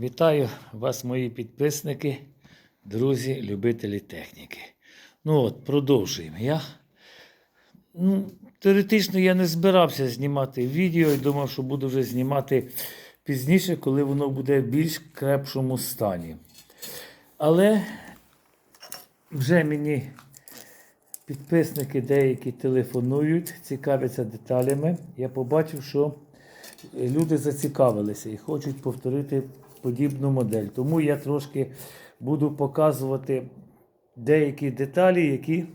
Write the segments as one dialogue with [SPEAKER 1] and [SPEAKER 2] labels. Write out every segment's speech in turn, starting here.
[SPEAKER 1] Вітаю вас, мої підписники, друзі, любителі техніки. Ну от, продовжуємо. Я, ну, теоретично я не збирався знімати відео і думав, що буду вже знімати пізніше, коли воно буде в більш крепшому стані. Але вже мені підписники деякі телефонують, цікавляться деталями. Я побачив, що люди зацікавилися і хочуть повторити подібну модель. Тому я трошки буду показувати деякі деталі, які,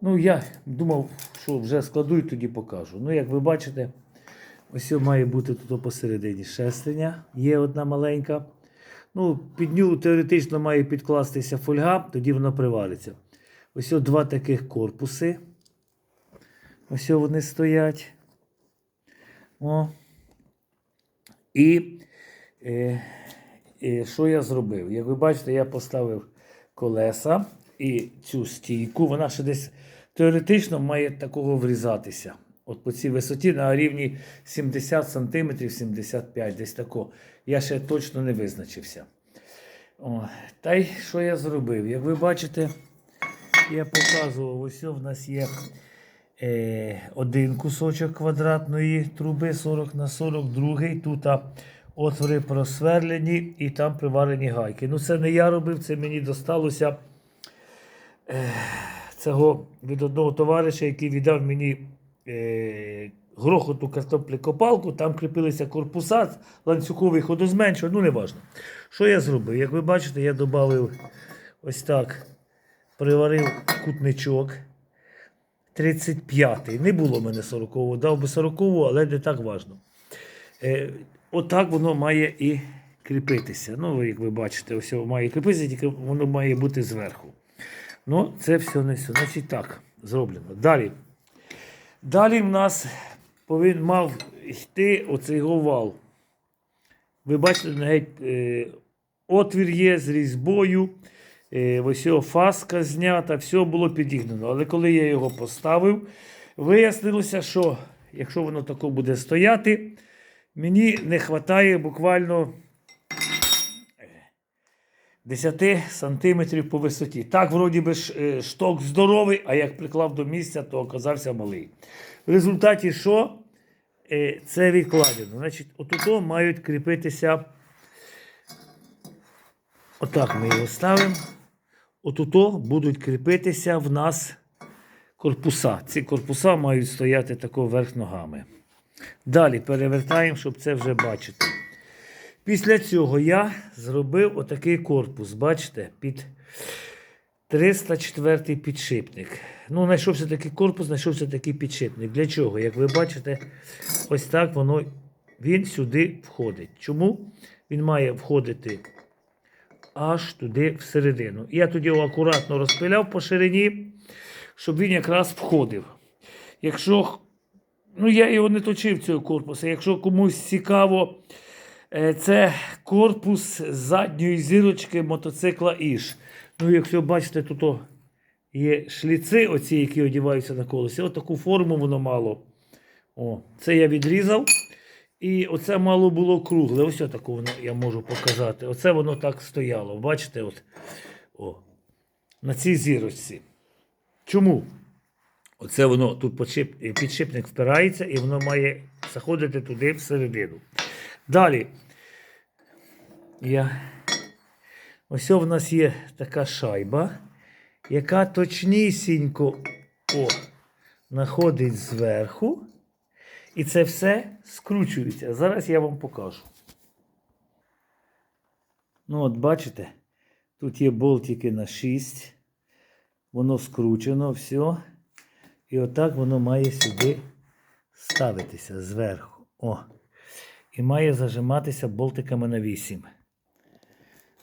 [SPEAKER 1] ну, я думав, що вже складу і тоді покажу. Ну, як ви бачите, ось має бути тут посередині шестерня, є одна маленька. Ну, під нього теоретично має підкластися фольга, тоді воно привариться. Ось о два таких корпуси. Ось вони стоять. О. І е, що я зробив? Як ви бачите, я поставив колеса і цю стійку, вона ще десь теоретично має такого врізатися. От по цій висоті на рівні 70 см, 75 десь тако. Я ще точно не визначився. О, та й що я зробив? Як ви бачите, я показував, ось в нас є е, один кусочок квадратної труби 40 на 40, другий. Тут отвори просверлені і там приварені гайки. Ну, це не я робив, це мені досталося е, цього від одного товариша, який віддав мені е, грохоту картоплекопалку, там кріпилися корпуса, ланцюговий ходозменшувач, ну не важно. Що я зробив? Як ви бачите, я додав ось так, приварив кутничок. 35-й. Не було в мене 40-го. Дав би 40-го, але не так важно. Отак воно має і кріпитися. Ну, як ви бачите, ось має кріпитися, тільки воно має бути зверху. Ну, це все не все. Значить так, зроблено. Далі. Далі в нас повинен мав йти оцей вал. Ви бачите, геть, е, отвір є з різьбою. Е, ось його фаска знята, все було підігнано. Але коли я його поставив, вияснилося, що якщо воно тако буде стояти, мені не вистачає буквально 10 сантиметрів по висоті. Так, вроді би, е, шток здоровий, а як приклав до місця, то оказався малий. В результаті що? Е, Це відкладено. Значить, отут мають кріпитися. Отак ми його ставимо. Отуто будуть кріпитися в нас корпуса. Ці корпуса мають стояти тако вверх ногами. Далі перевертаємо, щоб це вже бачити. Після цього я зробив отакий корпус, бачите, під 304 підшипник. Ну, знайшовся такий корпус, знайшовся такий підшипник. Для чого? Як ви бачите, ось так воно він сюди входить. Чому? Він має входити аж туди всередину. Я тоді його акуратно розпиляв по ширині, щоб він якраз входив. Якщо, ну я його не точив цього корпусу, якщо комусь цікаво, е, це корпус задньої зірочки мотоцикла Іж. Ну, якщо бачите, тут є шліци, оці, які одіваються на колесі. Ось таку форму воно мало. О, це я відрізав. І оце мало було кругле. Ось таку воно я можу показати. Оце воно так стояло. Бачите, от, о, на цій зірочці. Чому? Оце воно тут підшипник впирається і воно має заходити туди всередину. Далі. Я... Ось в нас є така шайба, яка точнісінько о, знаходить зверху. І це все скручується. Зараз я вам покажу. Ну, от бачите, тут є болтики на 6. Воно скручено, все. І отак воно має сюди ставитися зверху. О. І має зажиматися болтиками на 8.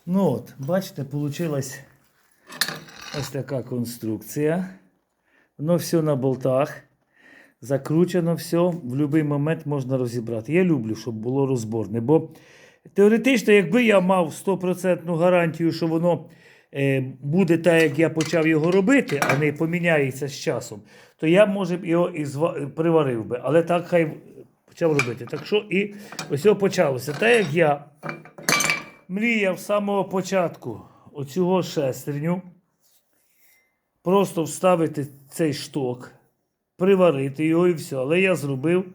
[SPEAKER 1] Ну от, бачите, вийшла ось така конструкція. Воно все на болтах. Закручено все, в будь-який момент можна розібрати. Я люблю, щоб було розборне. Бо теоретично, якби я мав 100% гарантію, що воно буде так, як я почав його робити, а не поміняється з часом, то я, може б його і приварив би. Але так хай почав робити. Так що і ось його почалося. Так як я мріяв з самого початку оцього шестерню. Просто вставити цей шток, приварити його і все. Але я зробив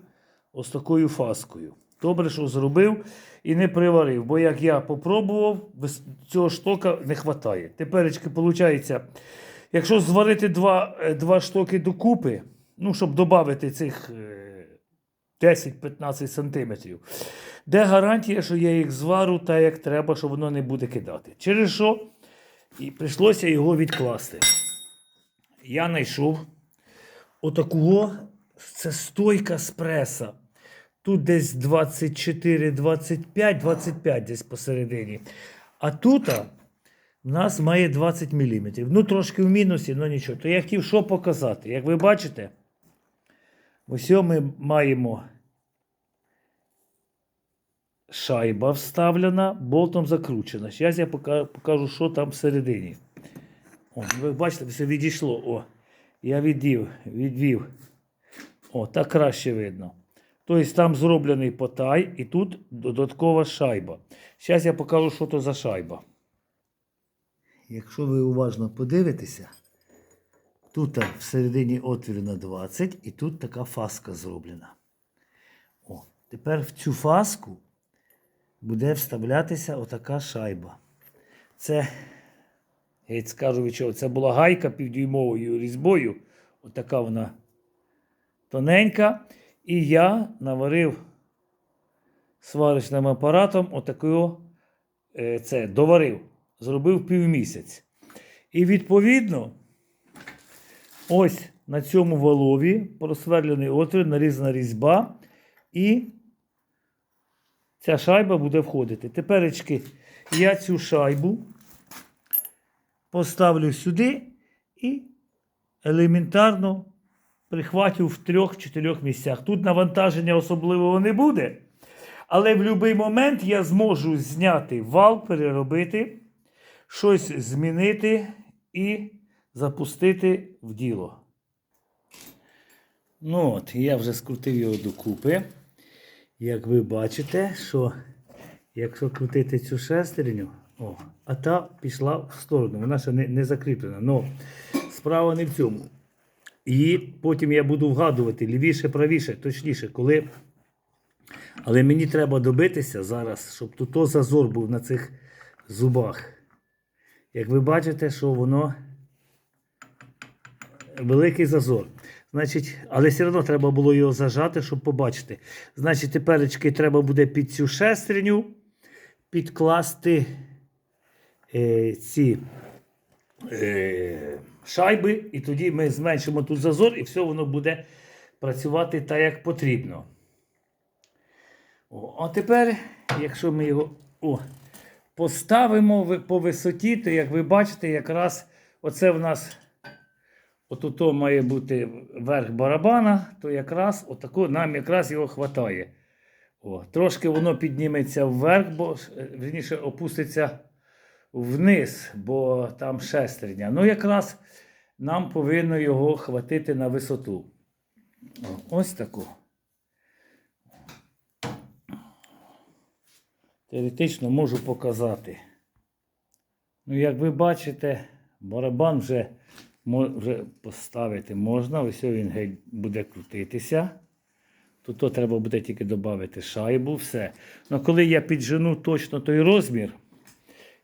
[SPEAKER 1] ось такою фаскою. Добре, що зробив і не приварив, бо як я попробував, цього штока не вистачає. Теперечки, виходить, якщо зварити два, е, два штоки докупи, ну, щоб додати цих е, 10-15 сантиметрів, де гарантія, що я їх звару так, як треба, що воно не буде кидати. Через що і прийшлося його відкласти. Я знайшов отакого, це стойка з преса. Тут десь 24, 25, 25 десь посередині. А тут в нас має 20 мм. Ну, трошки в мінусі, але нічого. То я хотів що показати. Як ви бачите, ось ми маємо шайба вставлена, болтом закручена. Зараз я покажу, що там всередині. О, ви бачите, все відійшло. О, я відвів, відвів. О, так краще видно. Тобто там зроблений потай і тут додаткова шайба. Зараз я покажу, що то за шайба. Якщо ви уважно подивитеся, тут всередині отвір на 20 і тут така фаска зроблена. О, тепер в цю фаску буде вставлятися отака шайба. Це, я скажу від чого, це була гайка півдюймовою різьбою. Отака вона тоненька. І я наварив сварочним апаратом отакого, е, це доварив, зробив півмісяць. І відповідно, ось на цьому валові просверлений отвір, нарізана різьба, і ця шайба буде входити. Теперечки я цю шайбу поставлю сюди і елементарно прихватю в трьох-чотирьох місцях. Тут навантаження особливого не буде. Але в будь-який момент я зможу зняти вал, переробити, щось змінити і запустити в діло. Ну от, я вже скрутив його докупи. Як ви бачите, що якщо крутити цю шестерню, о, а та пішла в сторону, вона ще не, не закріплена. Но справа не в цьому. І потім я буду вгадувати лівіше, правіше, точніше, коли. Але мені треба добитися зараз, щоб тут зазор був на цих зубах. Як ви бачите, що воно великий зазор. Значить, але все одно треба було його зажати, щоб побачити. Значить, теперечки треба буде під цю шестерню підкласти е, ці е, шайби, і тоді ми зменшимо тут зазор, і все воно буде працювати так, як потрібно. О, а тепер, якщо ми його о, поставимо ви- по висоті, то як ви бачите, якраз оце в нас отуто має бути верх барабана, то якраз отако нам якраз його хватає. О, трошки воно підніметься вверх, бо е, вірніше опуститься вниз, бо там шестерня. Ну, якраз нам повинно його хватити на висоту. Ось таку. Теоретично можу показати. Ну, як ви бачите, барабан вже, вже поставити можна. Ось він геть буде крутитися. Тут треба буде тільки додати шайбу, все. Ну, коли я піджену точно той розмір,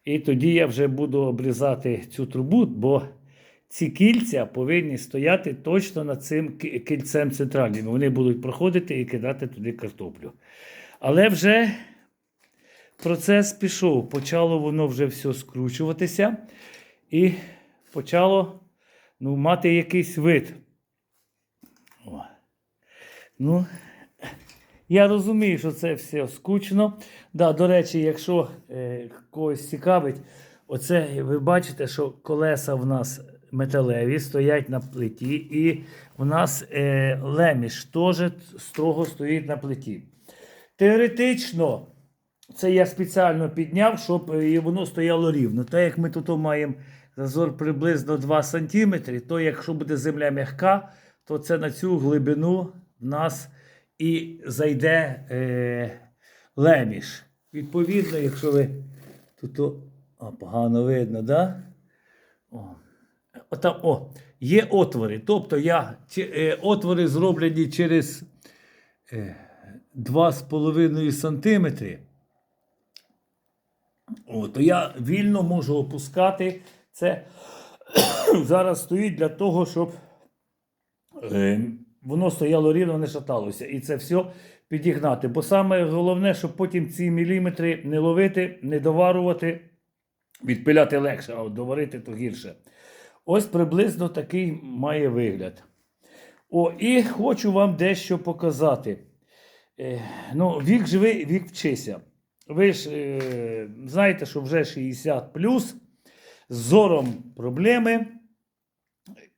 [SPEAKER 1] і тоді я вже буду обрізати цю трубу, бо ці кільця повинні стояти точно над цим кільцем центральним. Вони будуть проходити і кидати туди картоплю. Але вже процес пішов. Почало воно вже все скручуватися і почало ну, мати якийсь вид. О. Ну, я розумію, що це все скучно. Да, до речі, якщо е, когось цікавить, оце ви бачите, що колеса в нас металеві стоять на плиті, і в нас е, леміш теж строго стоїть на плиті. Теоретично, це я спеціально підняв, щоб е, воно стояло рівно. Так як ми тут маємо зазор приблизно 2 см, то якщо буде земля м'яка, то це на цю глибину в нас і зайде е, леміш. Відповідно, якщо ви Тут о, а, погано видно, да? О. Отам, о, є отвори. Тобто я, чи- е, отвори зроблені через е, 2,5 сантиметри. О, то я вільно можу опускати. Це зараз стоїть для того, щоб е, воно стояло рівно, не шаталося. І це все підігнати. Бо саме головне, щоб потім ці міліметри не ловити, не доварувати, відпиляти легше, а доварити то гірше. Ось приблизно такий має вигляд. О, і хочу вам дещо показати. Е, ну, вік живий, вік вчися. Ви ж е, знаєте, що вже 60 плюс, з зором проблеми.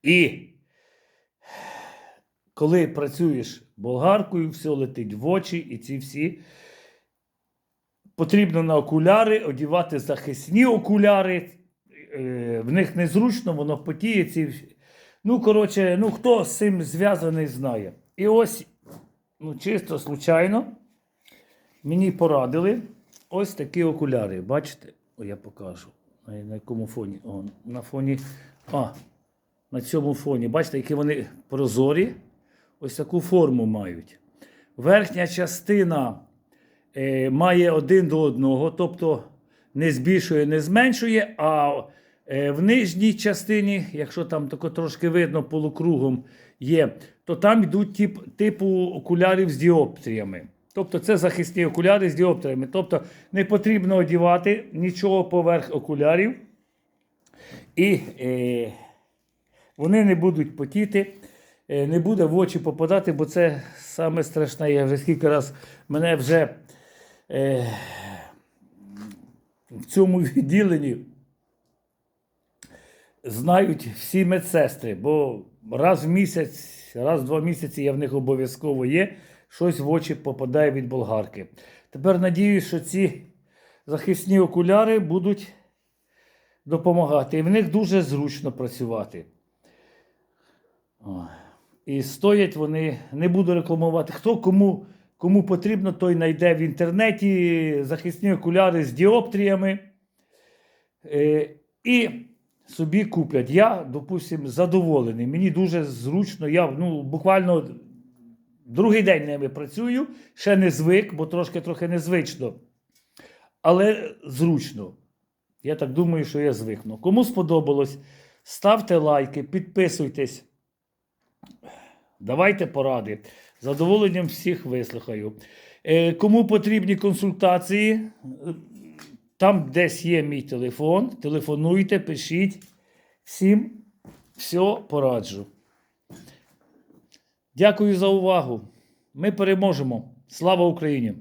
[SPEAKER 1] І коли працюєш болгаркою, все летить в очі, і ці всі. Потрібно на окуляри одівати захисні окуляри. Е, в них незручно, воно потіє. Ці... Ну, коротше, ну хто з цим зв'язаний, знає. І ось, ну, чисто случайно, мені порадили ось такі окуляри. Бачите? О, я покажу. На, якому фоні? О, на фоні. А, на цьому фоні. Бачите, які вони прозорі. Ось таку форму мають. Верхня частина е, має один до одного, тобто не збільшує, не зменшує, а е, в нижній частині, якщо там тако трошки видно полукругом є, то там йдуть тип, типу окулярів з діоптріями. Тобто це захисні окуляри з діоптріями. Тобто не потрібно одягати нічого поверх окулярів. І е, вони не будуть потіти, не буде в очі попадати, бо це саме страшне. Я вже скільки раз мене вже е, в цьому відділенні знають всі медсестри, бо раз в місяць, раз в два місяці я в них обов'язково є, щось в очі попадає від болгарки. Тепер надіюсь, що ці захисні окуляри будуть допомагати. І в них дуже зручно працювати. О. І стоять вони, не буду рекламувати. Хто кому, кому потрібно, той знайде в інтернеті захисні окуляри з діоптріями. Е, і собі куплять. Я, допустимо, задоволений. Мені дуже зручно. Я ну, буквально другий день ними працюю, ще не звик, бо трошки трохи незвично. Але зручно. Я так думаю, що я звикну. Кому сподобалось, ставте лайки, підписуйтесь. Давайте поради. Задоволенням всіх вислухаю. Е, кому потрібні консультації, там десь є мій телефон. Телефонуйте, пишіть. Всім все пораджу. Дякую за увагу. Ми переможемо. Слава Україні!